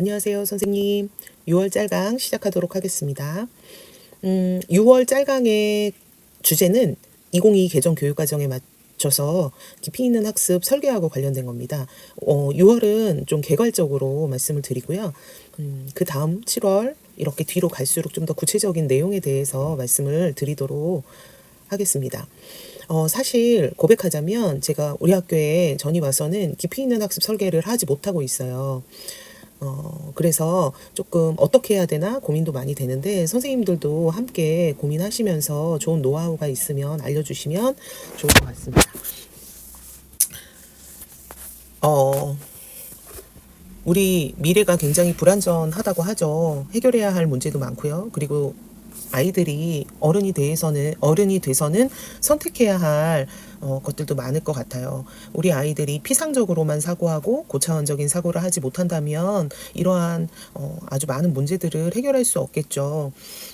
안녕하세요, 선생님. 6월 짤강 시작하도록 하겠습니다. 음, 6월 짤강의 주제는 2022 개정 교육과정에 맞춰서 깊이 있는 학습 설계하고 관련된 겁니다. 어, 6월은 좀 개괄적으로 말씀을 드리고요. 음, 그 다음 7월 이렇게 뒤로 갈수록 좀 더 구체적인 내용에 대해서 말씀을 드리도록 하겠습니다. 어, 사실 고백하자면 제가 우리 학교에 전이 와서는 깊이 있는 학습 설계를 하지 못하고 있어요. 어, 그래서 조금 어떻게 해야 되나 고민도 많이 되는데 선생님들도 함께 고민하시면서 좋은 노하우가 있으면 알려주시면 좋을 것 같습니다. 어, 우리 미래가 굉장히 불안전하다고 하죠. 해결해야 할 문제도 많고요. 그리고 아이들이 어른이 돼서는 어른이 돼서는 선택해야 할 어, 것들도 많을 것 같아요. 우리 아이들이 피상적으로만 사고하고 고차원적인 사고를 하지 못한다면 이러한 어, 아주 많은 문제들을 해결할 수 없겠죠.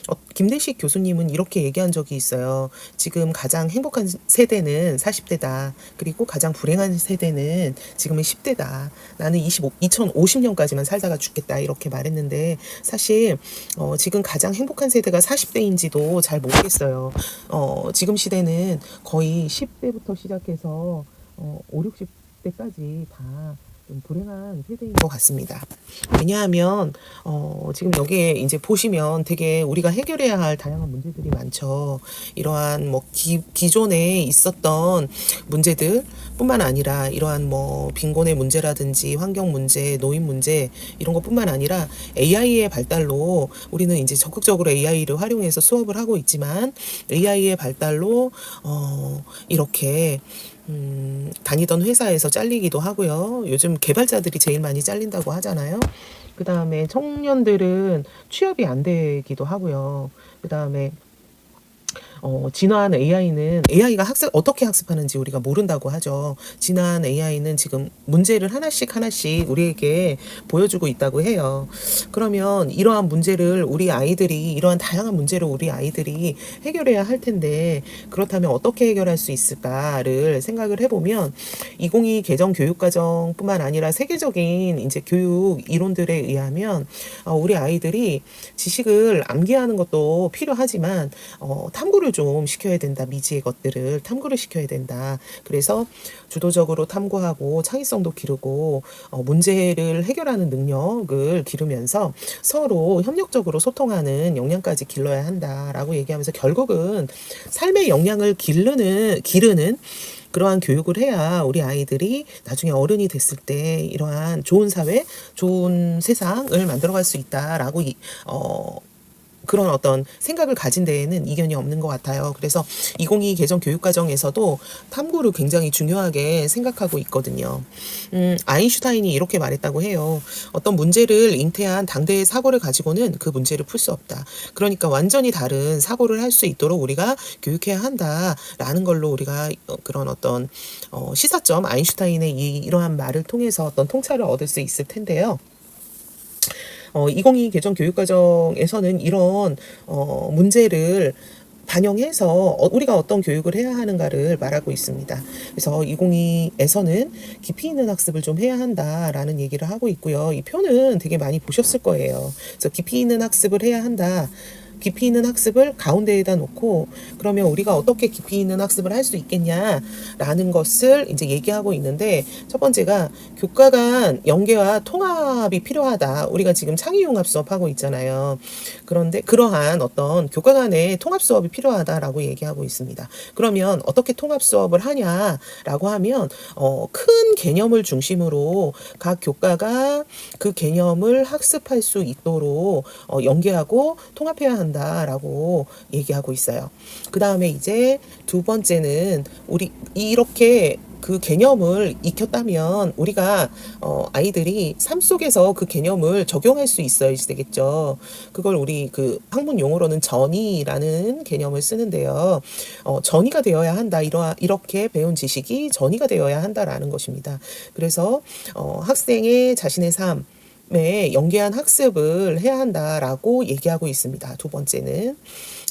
어, 김대식 교수님은 이렇게 얘기한 적이 있어요. 지금 가장 행복한 세대는 40대다. 그리고 가장 불행한 세대는 지금은 10대다. 나는 25, 2050년까지만 살다가 죽겠다. 이렇게 말했는데 사실 어, 지금 가장 행복한 세대가 40대인지도 잘 모르겠어요. 어, 지금 시대는 거의 10대 부터 시작해서 어, 5, 60대까지 다 좀 불행한 세대인 것 같습니다. 왜냐하면 어, 지금 여기에 이제 보시면 되게 우리가 해결해야 할 다양한 문제들이 많죠. 이러한 뭐 기, 기존에 있었던 문제들 뿐만 아니라 이러한 뭐 빈곤의 문제라든지 환경 문제, 노인 문제 이런 것뿐만 아니라 AI의 발달로 우리는 이제 적극적으로 AI를 활용해서 수업을 하고 있지만 AI의 발달로 어, 이렇게 음, 다니던 회사에서 잘리기도 하고요. 요즘 개발자들이 제일 많이 잘린다고 하잖아요. 그 다음에 청년들은 취업이 안 되기도 하고요. 그 다음에 어, 진화한 AI는 AI가 학습 어떻게 학습하는지 우리가 모른다고 하죠. 진화한 AI는 지금 문제를 하나씩 하나씩 우리에게 보여주고 있다고 해요. 그러면 이러한 문제를 우리 아이들이 이러한 다양한 문제를 우리 아이들이 해결해야 할 텐데 그렇다면 어떻게 해결할 수 있을까를 생각을 해보면 2022 개정 교육과정뿐만 아니라 세계적인 이제 교육 이론들에 의하면 어, 우리 아이들이 지식을 암기하는 것도 필요하지만 어, 탐구를 좀 시켜야 된다. 미지의 것들을 탐구를 시켜야 된다. 그래서 주도적으로 탐구하고 창의성도 기르고 어, 문제를 해결하는 능력을 기르면서 서로 협력적으로 소통하는 역량까지 길러야 한다라고 얘기하면서 결국은 삶의 역량을 기르는 기르는 그러한 교육을 해야 우리 아이들이 나중에 어른이 됐을 때 이러한 좋은 사회, 좋은 세상을 만들어갈 수 있다라고 이, 어, 그런 어떤 생각을 가진 데에는 이견이 없는 것 같아요. 그래서 2022 개정 교육과정에서도 탐구를 굉장히 중요하게 생각하고 있거든요. 음, 아인슈타인이 이렇게 말했다고 해요. 어떤 문제를 잉태한 당대의 사고를 가지고는 그 문제를 풀 수 없다. 그러니까 완전히 다른 사고를 할 수 있도록 우리가 교육해야 한다라는 걸로 우리가 어, 그런 어떤 어, 시사점 아인슈타인의 이, 이러한 말을 통해서 어떤 통찰을 얻을 수 있을 텐데요. 어, 2022 개정 교육과정에서는 이런 어, 문제를 반영해서 어, 우리가 어떤 교육을 해야 하는가를 말하고 있습니다. 그래서 2022에서는 깊이 있는 학습을 좀 해야 한다라는 얘기를 하고 있고요. 이 표는 되게 많이 보셨을 거예요. 그래서 깊이 있는 학습을 해야 한다. 깊이 있는 학습을 가운데에다 놓고 그러면 우리가 어떻게 깊이 있는 학습을 할 수 있겠냐라는 것을 이제 얘기하고 있는데 첫 번째가 교과 간 연계와 통합이 필요하다. 우리가 지금 창의융합 수업 하고 있잖아요. 그런데 그러한 어떤 교과 간의 통합 수업이 필요하다라고 얘기하고 있습니다. 그러면 어떻게 통합 수업을 하냐라고 하면 어, 큰 개념을 중심으로 각 교과가 그 개념을 학습할 수 있도록 어, 연계하고 통합해야 한다. 한다라고 얘기하고 있어요. 그 다음에 이제 두 번째는 우리 이렇게 그 개념을 익혔다면 우리가 어 아이들이 삶 속에서 그 개념을 적용할 수 있어야 되겠죠. 그걸 우리 그 학문 용어로는 전이라는 개념을 쓰는데요. 어 전이가 되어야 한다. 이러 이렇게 배운 지식이 전이가 되어야 한다라는 것입니다. 그래서 어 학생의 자신의 삶 에 연계한 학습을 해야 한다라고 얘기하고 있습니다. 두 번째는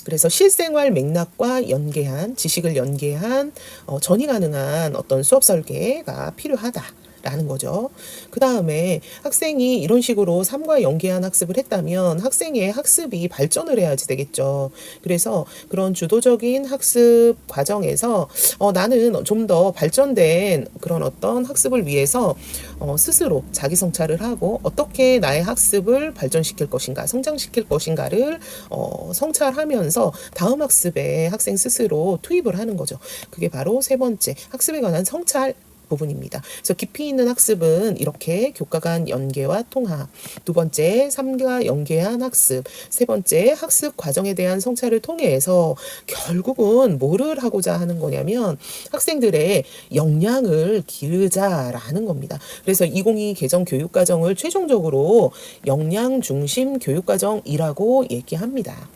그래서 실생활 맥락과 연계한 지식을 연계한 어, 전이 가능한 어떤 수업 설계가 필요하다. 된다라는 거죠. 그 다음에 학생이 이런 식으로 삶과 연계한 학습을 했다면 학생의 학습이 발전을 해야지 되겠죠. 그래서 그런 주도적인 학습 과정에서 어, 나는 좀 더 발전된 그런 어떤 학습을 위해서 어, 스스로 자기 성찰을 하고 어떻게 나의 학습을 발전시킬 것인가, 성장시킬 것인가를 어, 성찰하면서 다음 학습에 학생 스스로 투입을 하는 거죠. 그게 바로 세 번째 학습에 관한 성찰 부분입니다. 그래서 깊이 있는 학습은 이렇게 교과 간 연계와 통합, 두 번째 삶과 연계한 학습, 세 번째 학습 과정에 대한 성찰을 통해서 결국은 뭐를 하고자 하는 거냐면 학생들의 역량을 기르자라는 겁니다. 그래서 2022 개정 교육과정을 최종적으로 역량 중심 교육과정이라고 얘기합니다.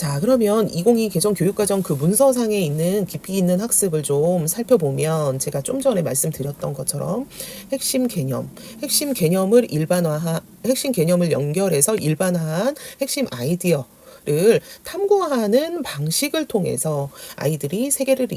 자, 그러면 2022 개정 교육과정 그 문서상에 있는 깊이 있는 학습을 좀 살펴보면 제가 좀 전에 말씀드렸던 것처럼 핵심 개념, 핵심 개념을 일반화한, 핵심 개념을 연결해서 일반화한 핵심 아이디어, 를 탐구하는 방식을 통해서 아이들이 세계를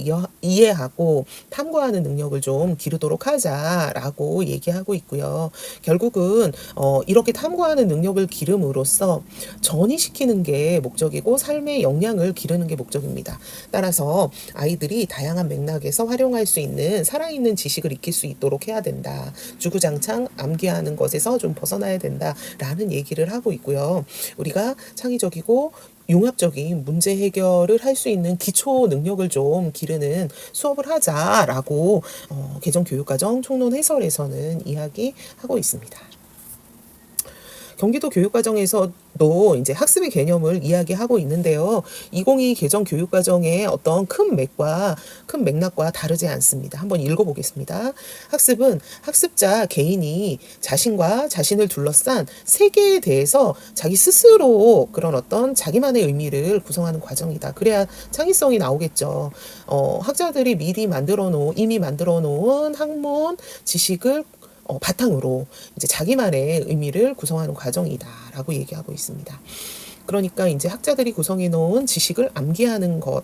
이해하고 탐구하는 능력을 좀 기르도록 하자라고 얘기하고 있고요. 결국은 어, 이렇게 탐구하는 능력을 기름으로써 전이시키는 게 목적이고 삶의 역량을 기르는 게 목적입니다. 따라서 아이들이 다양한 맥락에서 활용할 수 있는 살아있는 지식을 익힐 수 있도록 해야 된다. 주구장창 암기하는 것에서 좀 벗어나야 된다라는 얘기를 하고 있고요. 우리가 창의적이고 융합적인 문제 해결을 할 수 있는 기초 능력을 좀 기르는 수업을 하자라고 어, 개정 교육과정 총론 해설에서는 이야기하고 있습니다. 경기도 교육과정에서도 이제 학습의 개념을 이야기하고 있는데요. 2022 개정 교육과정의 어떤 큰 맥과 큰 맥락과 다르지 않습니다. 한번 읽어보겠습니다. 학습은 학습자 개인이 자신과 자신을 둘러싼 세계에 대해서 자기 스스로 그런 어떤 자기만의 의미를 구성하는 과정이다. 그래야 창의성이 나오겠죠. 어, 학자들이 미리 만들어 놓은 이미 만들어 놓은 학문 지식을 어, 바탕으로 이제 자기만의 의미를 구성하는 과정이다라고 얘기하고 있습니다. 그러니까 이제 학자들이 구성해 놓은 지식을 암기하는 것,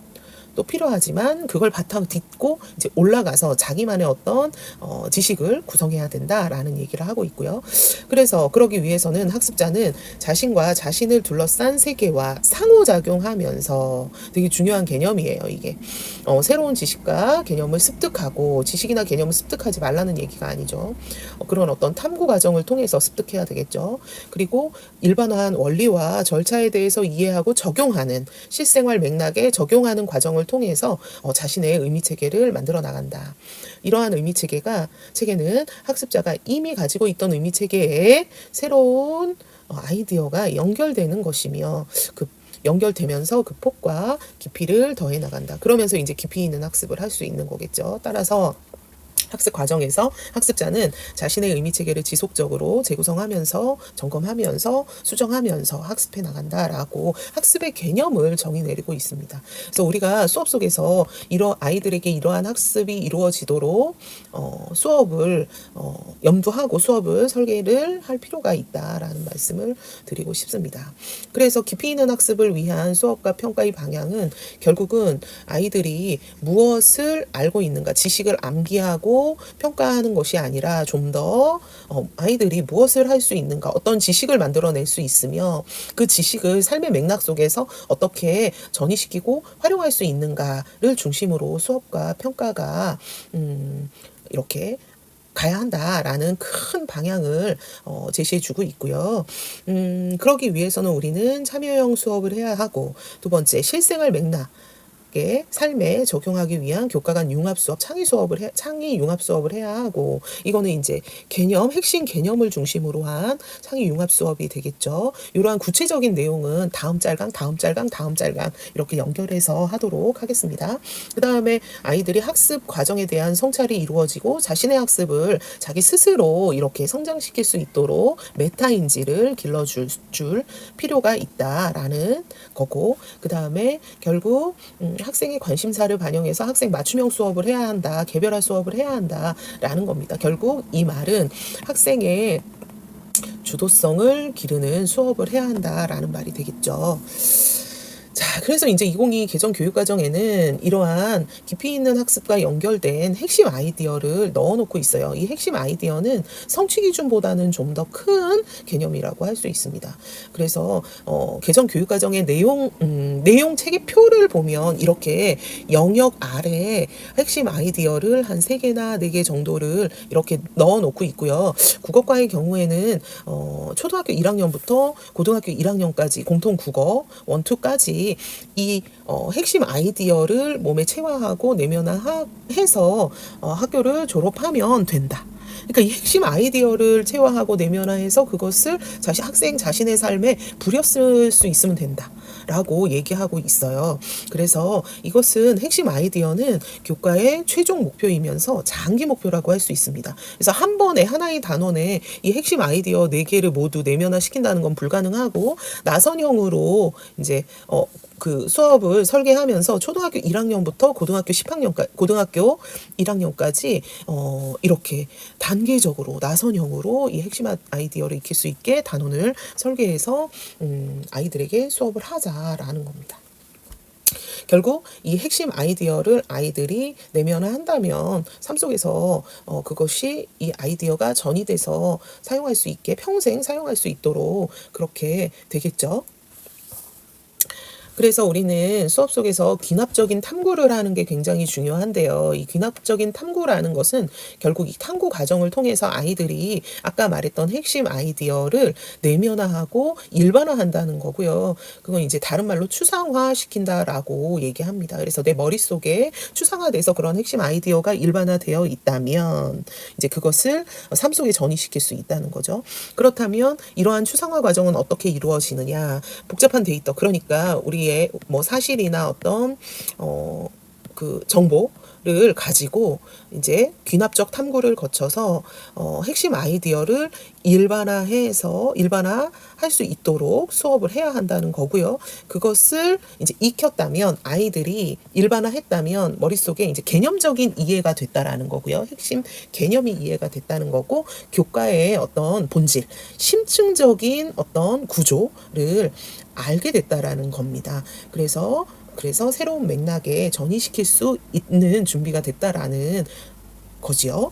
또 필요하지만 그걸 바탕 딛고 이제 올라가서 자기만의 어떤 어, 지식을 구성해야 된다라는 얘기를 하고 있고요. 그래서 그러기 위해서는 학습자는 자신과 자신을 둘러싼 세계와 상호작용하면서 되게 중요한 개념이에요. 이게 어, 새로운 지식과 개념을 습득하고 지식이나 개념을 습득하지 말라는 얘기가 아니죠. 어, 그런 어떤 탐구 과정을 통해서 습득해야 되겠죠. 그리고 일반화한 원리와 절차에 대해서 이해하고 적용하는 실생활 맥락에 적용하는 과정을 과정을 통해서 어, 자신의 의미 체계를 만들어 나간다. 이러한 의미 체계가 체계는 학습자가 이미 가지고 있던 의미 체계에 새로운 어, 아이디어가 연결되는 것이며 그 연결되면서 그 폭과 깊이를 더해 나간다. 그러면서 이제 깊이 있는 학습을 할 수 있는 거겠죠. 따라서 학습 과정에서 학습자는 자신의 의미 체계를 지속적으로 재구성하면서 점검하면서 수정하면서 학습해 나간다라고 학습의 개념을 정의 내리고 있습니다. 그래서 우리가 수업 속에서 이러 아이들에게 이러한 학습이 이루어지도록 어, 수업을 어, 염두하고 수업을 설계를 할 필요가 있다라는 말씀을 드리고 싶습니다. 그래서 깊이 있는 학습을 위한 수업과 평가의 방향은 결국은 아이들이 무엇을 알고 있는가 지식을 암기하고 평가하는 것이 아니라 좀더 어, 아이들이 무엇을 할 수 있는가, 어떤 지식을 만들어낼 수 있으며 그 지식을 삶의 맥락 속에서 어떻게 전이시키고 활용할 수 있는가를 중심으로 수업과 평가가 음, 이렇게 가야 한다라는 큰 방향을 어, 제시해주고 있고요. 음, 그러기 위해서는 우리는 참여형 수업을 해야 하고 두 번째 실생활 맥락 게 삶에 적용하기 위한 교과 간 융합 수업, 창의 수업을 해, 창의 융합 수업을 해야 하고 이거는 이제 개념, 핵심 개념을 중심으로 한 창의 융합 수업이 되겠죠. 이러한 구체적인 내용은 다음 짤강, 다음 짤강, 다음 짤강 이렇게 연결해서 하도록 하겠습니다. 그 다음에 아이들이 학습 과정에 대한 성찰이 이루어지고 자신의 학습을 자기 스스로 이렇게 성장시킬 수 있도록 메타인지를 길러줄 줄 필요가 있다라는 거고 그 다음에 결국 음, 학생의 관심사를 반영해서 학생 맞춤형 수업을 해야 한다, 개별화 수업을 해야 한다라는 겁니다. 결국 이 말은 학생의 주도성을 기르는 수업을 해야 한다라는 말이 되겠죠. 그래서 이제 2022 개정 교육과정에는 이러한 깊이 있는 학습과 연결된 핵심 아이디어를 넣어놓고 있어요. 이 핵심 아이디어는 성취 기준보다는 좀 더 큰 개념이라고 할 수 있습니다. 그래서 어, 개정 교육과정의 내용 음, 내용 체계표를 보면 이렇게 영역 아래 핵심 아이디어를 한 세 개나 네 개 정도를 이렇게 넣어놓고 있고요. 국어과의 경우에는 어, 초등학교 1학년부터 고등학교 1학년까지 공통 국어 원투까지 이 어, 핵심 아이디어를 몸에 체화하고 내면화해서 어, 학교를 졸업하면 된다. 그러니까 이 핵심 아이디어를 체화하고 내면화해서 그것을 자신 학생 자신의 삶에 부렸을 수 있으면 된다. 라고 얘기하고 있어요. 그래서 이것은 핵심 아이디어는 교과의 최종 목표이면서 장기 목표라고 할 수 있습니다. 그래서 한 번에 하나의 단원에 이 핵심 아이디어 네 개를 모두 내면화 시킨다는 건 불가능하고 나선형으로 이제 어, 그 수업을 설계하면서 초등학교 1학년부터 고등학교 10학년까지 고등학교 1학년까지 어 이렇게 단계적으로 나선형으로 이 핵심 아이디어를 익힐 수 있게 단원을 설계해서 음 아이들에게 수업을 하자라는 겁니다. 결국 이 핵심 아이디어를 아이들이 내면화한다면 삶 속에서 어, 그것이 이 아이디어가 전이 돼서 사용할 수 있게 평생 사용할 수 있도록 그렇게 되겠죠. 그래서 우리는 수업 속에서 귀납적인 탐구를 하는 게 굉장히 중요한데요. 이 귀납적인 탐구라는 것은 결국 이 탐구 과정을 통해서 아이들이 아까 말했던 핵심 아이디어를 내면화하고 일반화한다는 거고요. 그건 이제 다른 말로 추상화 시킨다라고 얘기합니다. 그래서 내 머릿속에 추상화돼서 그런 핵심 아이디어가 일반화되어 있다면 이제 그것을 삶 속에 전이시킬 수 있다는 거죠. 그렇다면 이러한 추상화 과정은 어떻게 이루어지느냐? 복잡한 데이터. 그러니까 우리 우리의 뭐 사실이나 어떤 어 그 정보 를 가지고 이제 귀납적 탐구를 거쳐서 어 핵심 아이디어를 일반화해서 일반화 할 수 있도록 수업을 해야 한다는 거고요. 그것을 이제 익혔다면 아이들이 일반화했다면 머릿속에 이제 개념적인 이해가 됐다라는 거고요. 핵심 개념이 이해가 됐다는 거고 교과의 어떤 본질, 심층적인 어떤 구조를 알게 됐다라는 겁니다. 그래서 그래서 새로운 맥락에 전이시킬 수 있는 준비가 됐다라는 거지요.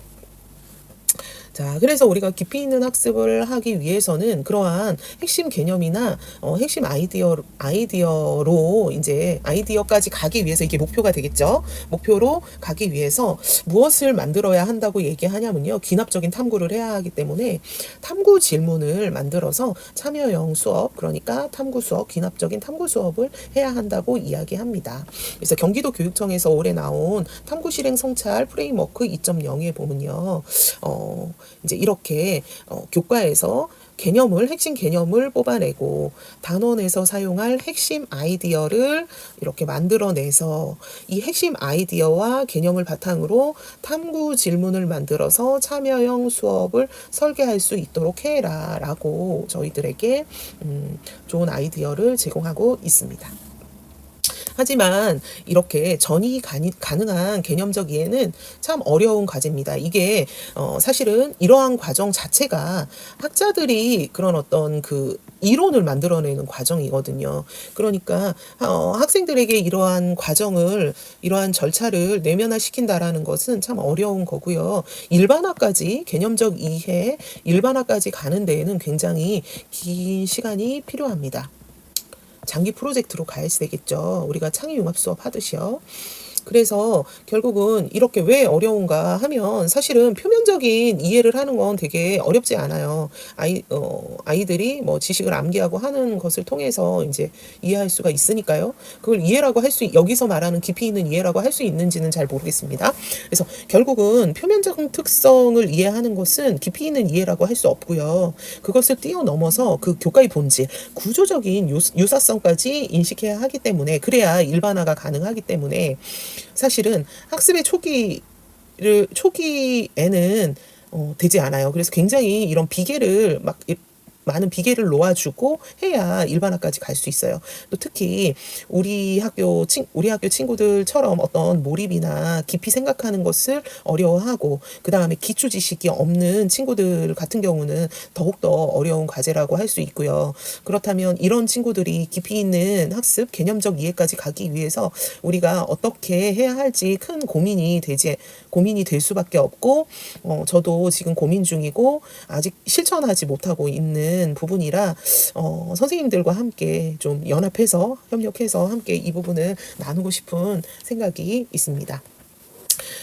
자, 그래서 우리가 깊이 있는 학습을 하기 위해서는 그러한 핵심 개념이나 어, 핵심 아이디어 아이디어로 이제 아이디어까지 가기 위해서 이게 목표가 되겠죠. 목표로 가기 위해서 무엇을 만들어야 한다고 얘기하냐면요. 기납적인 탐구를 해야 하기 때문에 탐구 질문을 만들어서 참여형 수업, 그러니까 탐구 수업, 기납적인 탐구 수업을 해야 한다고 이야기합니다. 그래서 경기도 교육청에서 올해 나온 탐구 실행 성찰 프레임워크 2.0에 보면요. 어, 이제 이렇게 어, 교과에서 개념을 핵심 개념을 뽑아내고 단원에서 사용할 핵심 아이디어를 이렇게 만들어내서 이 핵심 아이디어와 개념을 바탕으로 탐구 질문을 만들어서 참여형 수업을 설계할 수 있도록 해라라고 저희들에게 음, 좋은 아이디어를 제공하고 있습니다. 하지만 이렇게 전이 가능한 개념적 이해는 참 어려운 과제입니다. 이게 어 사실은 이러한 과정 자체가 학자들이 그런 어떤 그 이론을 만들어내는 과정이거든요. 그러니까 어 학생들에게 이러한 과정을 이러한 절차를 내면화시킨다라는 것은 참 어려운 거고요. 일반화까지 개념적 이해, 일반화까지 가는 데에는 굉장히 긴 시간이 필요합니다. 장기 프로젝트로 가야 되겠죠. 우리가 창의융합 수업 하듯이요. 그래서 결국은 이렇게 왜 어려운가 하면 사실은 표면적인 이해를 하는 건 되게 어렵지 않아요. 아이, 어, 아이들이 뭐 지식을 암기하고 하는 것을 통해서 이제 이해할 수가 있으니까요. 그걸 이해라고 할 수, 여기서 말하는 깊이 있는 이해라고 할 수 있는지는 잘 모르겠습니다. 그래서 결국은 표면적 특성을 이해하는 것은 깊이 있는 이해라고 할 수 없고요. 그것을 뛰어넘어서 그 교과의 본질, 구조적인 유사성까지 인식해야 하기 때문에 그래야 일반화가 가능하기 때문에 사실은 학습의 초기를 초기에는 어, 되지 않아요. 그래서 굉장히 이런 비계를 막 많은 비계를 놓아주고 해야 일반화까지 갈 수 있어요. 또 특히 우리 학교 친 우리 학교 친구들처럼 어떤 몰입이나 깊이 생각하는 것을 어려워하고 그 다음에 기초 지식이 없는 친구들 같은 경우는 더욱더 어려운 과제라고 할 수 있고요. 그렇다면 이런 친구들이 깊이 있는 학습, 개념적 이해까지 가기 위해서 우리가 어떻게 해야 할지 큰 고민이 되지 고민이 될 수밖에 없고 어, 저도 지금 고민 중이고 아직 실천하지 못하고 있는 부분이라 어, 선생님들과 함께 좀 연합해서 협력해서 함께 이 부분을 나누고 싶은 생각이 있습니다.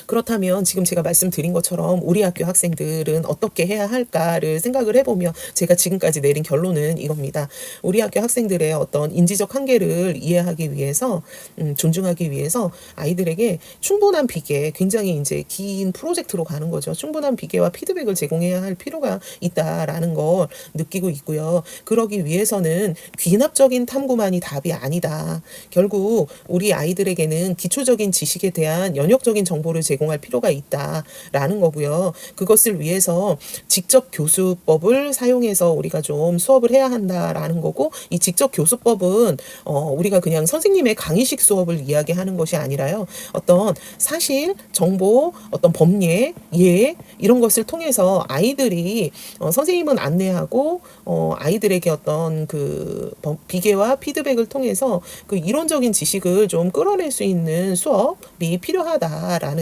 그렇다면 지금 제가 말씀드린 것처럼 우리 학교 학생들은 어떻게 해야 할까를 생각을 해보면 제가 지금까지 내린 결론은 이겁니다. 우리 학교 학생들의 어떤 인지적 한계를 이해하기 위해서 음, 존중하기 위해서 아이들에게 충분한 비계 굉장히 이제 긴 프로젝트로 가는 거죠. 충분한 비계와 피드백을 제공해야 할 필요가 있다라는 걸 느끼고 있고요. 그러기 위해서는 귀납적인 탐구만이 답이 아니다. 결국 우리 아이들에게는 기초적인 지식에 대한 연역적인 정보 를 제공할 필요가 있다라는 거고요. 그것을 위해서 직접 교수법을 사용해서 우리가 좀 수업을 해야 한다라는 거고 이 직접 교수법은 어 우리가 그냥 선생님의 강의식 수업을 이야기하는 것이 아니라요. 어떤 사실, 정보, 어떤 법례, 예 이런 것을 통해서 아이들이 어 선생님은 안내하고 어 아이들에게 어떤 그 법- 비계와 피드백을 통해서 그 이론적인 지식을 좀 끌어낼 수 있는 수업이 필요하다라는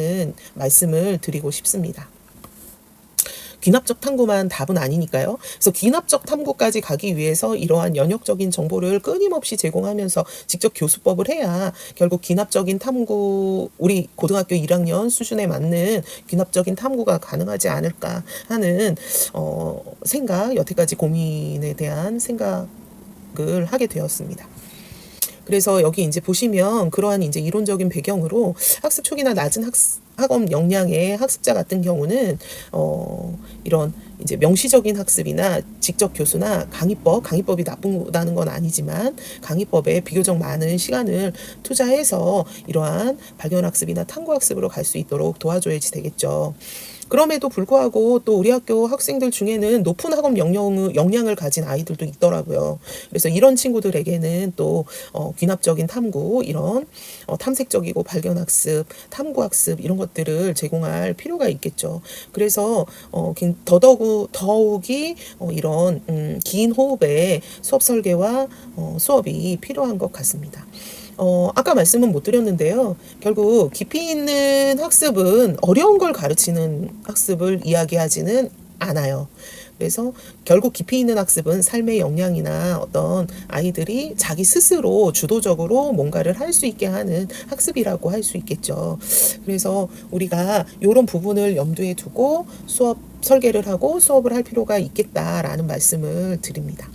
말씀을 드리고 싶습니다. 귀납적 탐구만 답은 아니니까요. 그래서 귀납적 탐구까지 가기 위해서 이러한 연역적인 정보를 끊임없이 제공하면서 직접 교수법을 해야 결국 귀납적인 탐구 우리 고등학교 1학년 수준에 맞는 귀납적인 탐구가 가능하지 않을까 하는 어, 생각 여태까지 고민에 대한 생각을 하게 되었습니다. 그래서 여기 이제 보시면 그러한 이제 이론적인 배경으로 학습 초기나 낮은 학습, 학업 역량의 학습자 같은 경우는 어 이런 이제 명시적인 학습이나 직접 교수나 강의법, 강의법이 나쁘다는 건 아니지만 강의법에 비교적 많은 시간을 투자해서 이러한 발견 학습이나 탐구 학습으로 갈 수 있도록 도와줘야지 되겠죠. 그럼에도 불구하고 또 우리 학교 학생들 중에는 높은 학업 역량을, 역량을 가진 아이들도 있더라고요. 그래서 이런 친구들에게는 또 어, 귀납적인 탐구, 이런 어, 탐색적이고 발견학습, 탐구학습 이런 것들을 제공할 필요가 있겠죠. 그래서 어, 긴- 더더욱 더욱이 어, 이런 음, 긴 호흡의 수업 설계와 어, 수업이 필요한 것 같습니다. 어, 아까 말씀은 못 드렸는데요. 결국 깊이 있는 학습은 어려운 걸 가르치는 학습을 이야기하지는 않아요. 그래서 결국 깊이 있는 학습은 삶의 역량이나 어떤 아이들이 자기 스스로 주도적으로 뭔가를 할 수 있게 하는 학습이라고 할 수 있겠죠. 그래서 우리가 이런 부분을 염두에 두고 수업 설계를 하고 수업을 할 필요가 있겠다라는 말씀을 드립니다.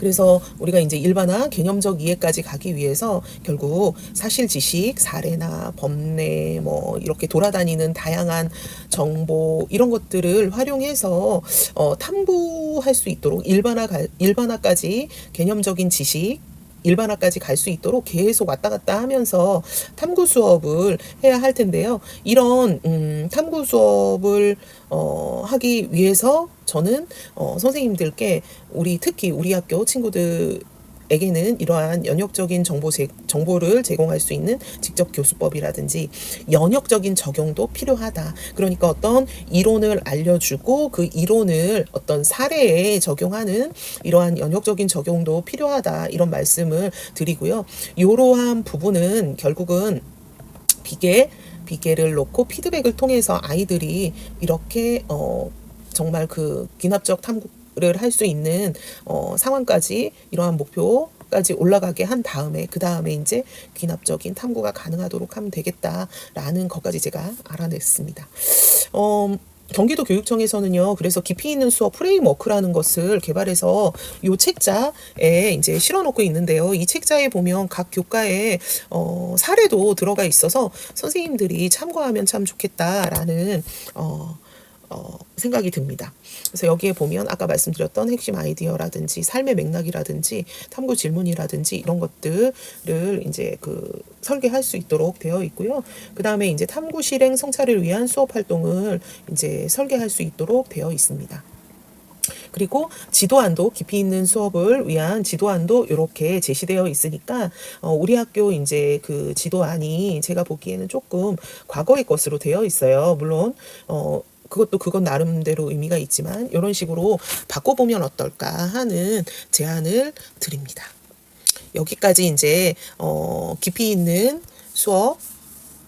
그래서 우리가 이제 일반화 개념적 이해까지 가기 위해서 결국 사실 지식, 사례나 법례 뭐 이렇게 돌아다니는 다양한 정보 이런 것들을 활용해서 어, 탐구할 수 있도록 일반화 가- 일반화까지 개념적인 지식 일반화까지 갈 수 있도록 계속 왔다 갔다 하면서 탐구 수업을 해야 할 텐데요. 이런 음, 탐구 수업을 어, 하기 위해서 저는 어, 선생님들께 우리 특히 우리 학교 친구들 에게는 이러한 연역적인 정보 제, 정보를 제공할 수 있는 직접 교수법이라든지 연역적인 적용도 필요하다. 그러니까 어떤 이론을 알려주고 그 이론을 어떤 사례에 적용하는 이러한 연역적인 적용도 필요하다. 이런 말씀을 드리고요. 이러한 부분은 결국은 비계 비계를 놓고 피드백을 통해서 아이들이 이렇게 어 정말 그 귀납적 탐구 를 할 수 있는 어 상황까지 이러한 목표까지 올라가게 한 다음에 그 다음에 이제 귀납적인 탐구가 가능하도록 하면 되겠다라는 것까지 제가 알아냈습니다. 어 경기도 교육청에서는요, 그래서 깊이 있는 수업 프레임워크라는 것을 개발해서 요 책자에 이제 실어놓고 있는데요. 이 책자에 보면 각 교과에 어, 사례도 들어가 있어서 선생님들이 참고하면 참 좋겠다라는 어, 어, 생각이 듭니다. 그래서 여기에 보면 아까 말씀드렸던 핵심 아이디어라든지 삶의 맥락이라든지 탐구 질문이라든지 이런 것들을 이제 그 설계할 수 있도록 되어 있고요. 그 다음에 이제 탐구 실행 성찰을 위한 수업 활동을 이제 설계할 수 있도록 되어 있습니다. 그리고 지도안도 깊이 있는 수업을 위한 지도안도 이렇게 제시되어 있으니까 어, 우리 학교 이제 그 지도안이 제가 보기에는 조금 과거의 것으로 되어 있어요. 물론 어, 그것도 그건 나름대로 의미가 있지만 이런 식으로 바꿔보면 어떨까 하는 제안을 드립니다. 여기까지 이제 어, 깊이 있는 수업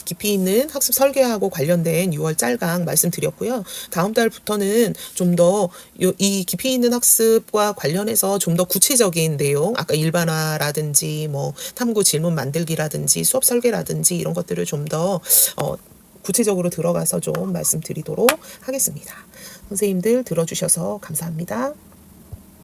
깊이 있는 학습 설계하고 관련된 6월 짤강 말씀드렸고요. 다음 달부터는 좀 더 이 깊이 있는 학습과 관련해서 좀 더 구체적인 내용, 아까 일반화라든지 뭐 탐구 질문 만들기라든지 수업 설계라든지 이런 것들을 좀더 어, 구체적으로 들어가서 좀 말씀드리도록 하겠습니다. 선생님들 들어주셔서 감사합니다.